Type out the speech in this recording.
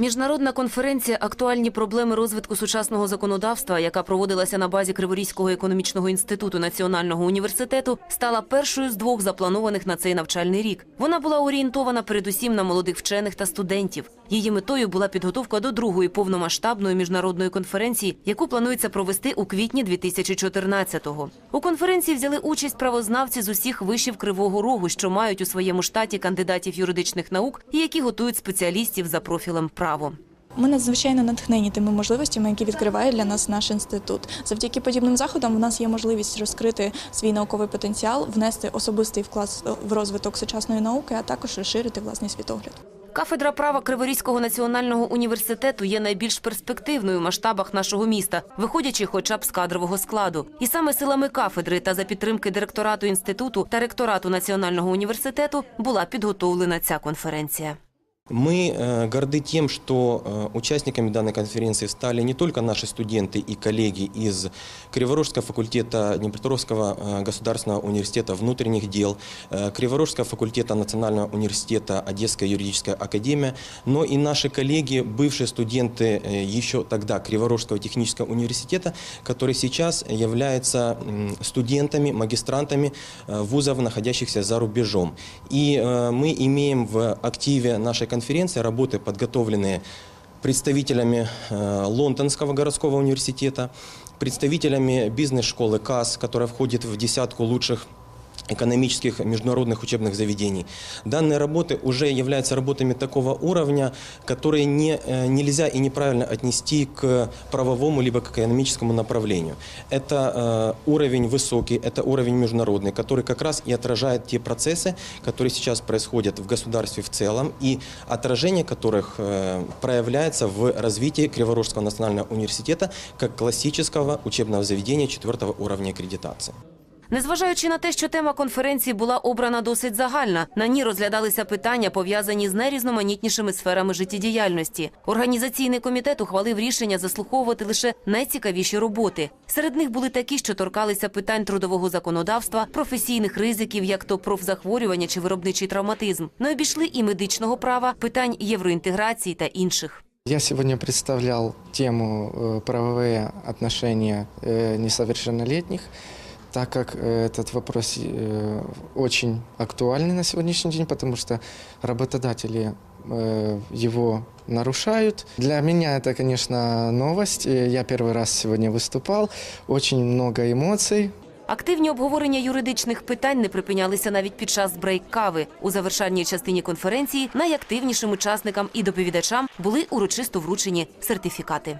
Міжнародна конференція Актуальні проблеми розвитку сучасного законодавства, яка проводилася на базі Криворізького економічного інституту Національного університету, стала першою з двох запланованих на цей навчальний рік. Вона була орієнтована передусім на молодих вчених та студентів. Її метою була підготовка до другої повномасштабної міжнародної конференції, яку планується провести у квітні 2014-го. У конференції взяли участь правознавці з усіх вишів Кривого Рогу, що мають у своєму штаті кандидатів юридичних наук і які готують спеціалістів за профілем право. Ми надзвичайно натхнені тими можливостями, які відкриває для нас наш інститут. Завдяки подібним заходам у нас є можливість розкрити свій науковий потенціал, внести особистий вклад в розвиток сучасної науки, а також розширити власний світогляд. Кафедра права Криворізького національного університету є найбільш перспективною в масштабах нашого міста, виходячи хоча б з кадрового складу. І саме силами кафедри та за підтримки директорату інституту та ректорату національного університету була підготовлена ця конференція. Мы э, горды тем, что э, участниками данной конференции стали не только наши студенты и коллеги из Криворожского факультета Днепропетровского э, государственного университета внутренних дел, Криворожского факультета Национального университета Одесская юридическая академия, но и наши коллеги, бывшие студенты еще тогда Криворожского технического университета, которые сейчас являются студентами, магистрантами вузов, находящихся за рубежом. И мы имеем в активе нашей конференции работы, подготовленные представителями э, Лондонского городского университета, представителями бизнес-школы КАС, которая входит в десятку лучших экономических международных учебных заведений. Данные работы уже являются работами такого уровня, которые не, э, нельзя и неправильно отнести к правовому либо к экономическому направлению. Это э, уровень высокий, это уровень международный, который как раз и отражает те процессы, которые сейчас происходят в государстве в целом и отражение которых э, проявляется в развитии Криворожского национального университета как классического учебного заведения четвертого уровня аккредитации. Незважаючи на те, що тема конференції була обрана досить загальна, на ній розглядалися питання, пов'язані з найрізноманітнішими сферами життєдіяльності. Організаційний комітет ухвалив рішення заслуховувати лише найцікавіші роботи. Серед них були такі, що торкалися питань трудового законодавства, професійних ризиків, як то профзахворювання чи виробничий травматизм. Не обійшли і медичного права, питань євроінтеграції та інших. Я сегодня представлял тему э, правовые отношения э, несовершеннолетних, так как э, этот вопрос э, очень актуальный на сегодняшний день, потому что работодатели э, его нарушают. Для меня это, конечно, новость. Э, Я первый раз сегодня выступал. Очень много эмоций. Активні обговорення юридичних питань не припинялися навіть під час брейк-кави. У завершальній частині конференції найактивнішим учасникам і доповідачам були урочисто вручені сертифікати.